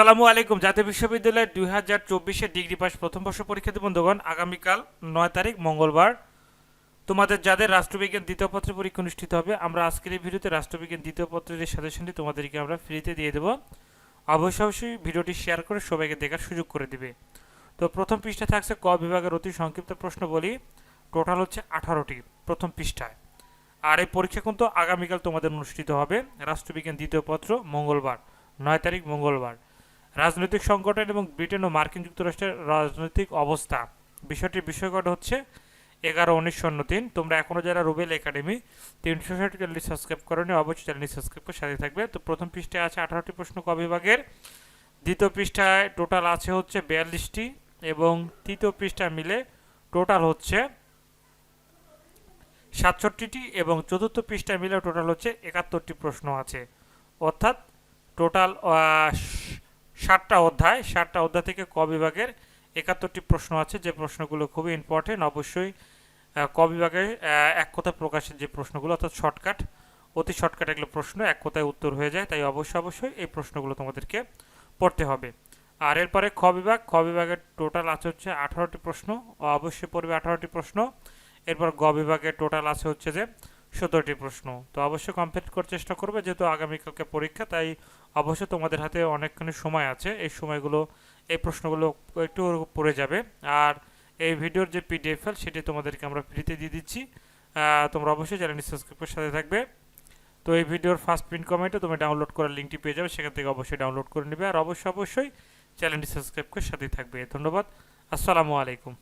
আসসালামু আলাইকুম। জাতীয় বিশ্ববিদ্যালয় দুই হাজার চব্বিশে ডিগ্রি পাস প্রথম বর্ষ পরীক্ষার্থী বন্ধুগণ, আগামীকাল নয় তারিখ, মঙ্গলবার। তোমাদের যাদের রাষ্ট্রবিজ্ঞান দ্বিতীয় পত্রের পরীক্ষা অনুষ্ঠিত হবে, আমরা আজকের এই ভিডিওতে রাষ্ট্রবিজ্ঞান দ্বিতীয় পত্রের এই সাজেশনটি তোমাদেরকে আমরা ফ্রিতে দিয়ে দেবো। অবশ্যই অবশ্যই ভিডিওটি শেয়ার করে সবাইকে দেখার সুযোগ করে দিবে। তো প্রথম পৃষ্ঠা থাকছে ক বিভাগের অতি সংক্ষিপ্ত প্রশ্ন বলি। টোটাল হচ্ছে আঠারোটি প্রথম পৃষ্ঠায়। আর এই পরীক্ষা কিন্তু আগামীকাল তোমাদের অনুষ্ঠিত হবে। রাষ্ট্রবিজ্ঞান দ্বিতীয় পত্র মঙ্গলবার, নয় তারিখ, মঙ্গলবার। রাজনৈতিক সংগঠন এবং ব্রিটেন ও মার্কিন যুক্তরাষ্ট্রের রাজনৈতিক অবস্থা। বিষয়টির বিষয়কট হচ্ছে, এগারো উনিশ শূন্য তিন। তোমরা এখনও যারা রুবেল একাডেমি তিনশো ষাট চ্যানেলটি সাবস্ক্রাইব করনি, অবশ্যই চ্যানেলটি সাবস্ক্রাইব করে সাথে থাকবে। তো প্রথম পৃষ্ঠায় আছে আঠারোটি প্রশ্ন ক বিভাগের। দ্বিতীয় পৃষ্ঠায় টোটাল আছে হচ্ছে বিয়াল্লিশটি এবং তৃতীয় পৃষ্ঠা মিলে টোটাল হচ্ছে সাতষট্টিটি এবং চতুর্থ পৃষ্ঠায় মিলে টোটাল হচ্ছে একাত্তরটি প্রশ্ন আছে। অর্থাৎ টোটাল ষাটটা অধ্যায় ষাটটা অধ্যায় থেকে ক বিভাগের একাত্তরটি প্রশ্ন আছে। যে প্রশ্নগুলো খুবই ইম্পর্টেন্ট অবশ্যই ক বিভাগের এক কথায় প্রকাশের যে প্রশ্নগুলো, অর্থাৎ শর্টকাট অতি শর্টকাট এগুলো প্রশ্ন, এক কথায় উত্তর হয়ে যায়। তাই অবশ্যই অবশ্যই এই প্রশ্নগুলো তোমাদেরকে পড়তে হবে। আর এরপরে খ বিভাগ, খ বিভাগের টোটাল আছে হচ্ছে আঠারোটি প্রশ্ন অবশ্যই পড়বে আঠারোটি প্রশ্ন। এরপর গ বিভাগের টোটাল আছে হচ্ছে যে সতেরোটি প্রশ্ন। তো অবশ্যই কমপ্লিট করার চেষ্টা করবে, যেহেতু আগামীকালকে পরীক্ষা, তাই অবশ্যই তোমাদের হাতে অনেকখানি সময় আছে। এই সময়গুলো, এই প্রশ্নগুলো একটু পড়ে যাবে। আর এই ভিডিওর যে পিডিএফ ফাইল সেটি তোমাদেরকে আমরা ফ্রিতে দিয়ে দিচ্ছি। তোমরা অবশ্যই চ্যানেলটি সাবস্ক্রাইব করে সাথে থাকবে। তো এই ভিডিওর ফার্স্ট প্রিন্ট কমেন্টে তুমি ডাউনলোড করার লিঙ্কটি পেয়ে যাবে, সেখান থেকে অবশ্যই ডাউনলোড করে নেবে। আর অবশ্যই অবশ্যই চ্যানেলটি সাবস্ক্রাইব করে সাথেই থাকবে। ধন্যবাদ। আসসালামু আলাইকুম।